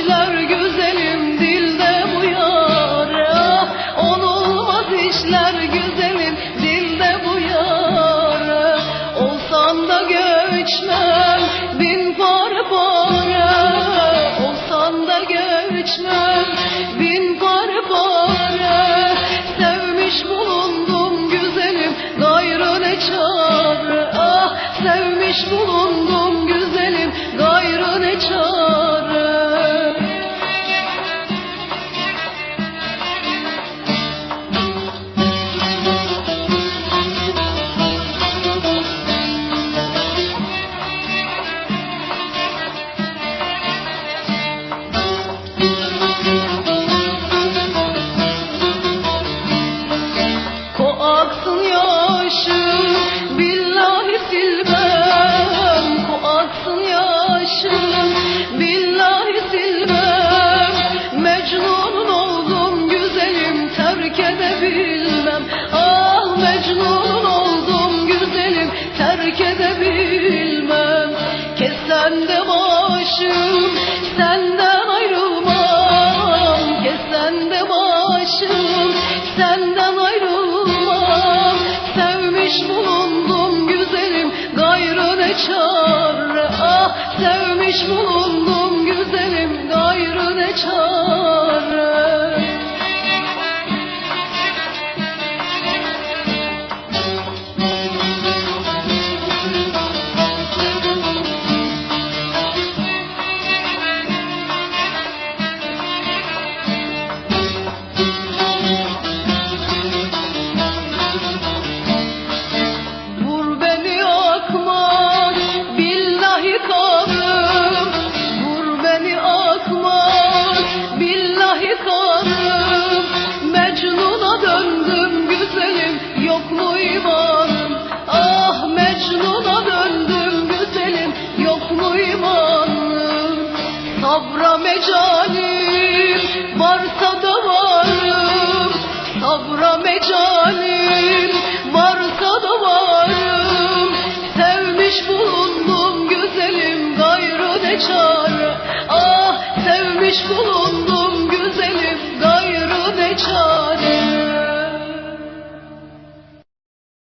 işler güzelim dilde bu yare ah Onulmaz işler güzelim dilde bu yare Olsan da göçmen bin para para Olsan da göçmen bin para para Sevmiş bulundum güzelim gayrı ne çare. Ah Sevmiş bulundum güzelim olsun yaşım Yanlış bulundum güzelim gayrı ne çare? Ah sevmiş bulundum güzelim gayrı ne çare? Sabra mecalim varsa da varım. Sabra mecalim varsa da varım. Sevmiş bulundum güzelim gayrı ne çare? Ah sevmiş bulundum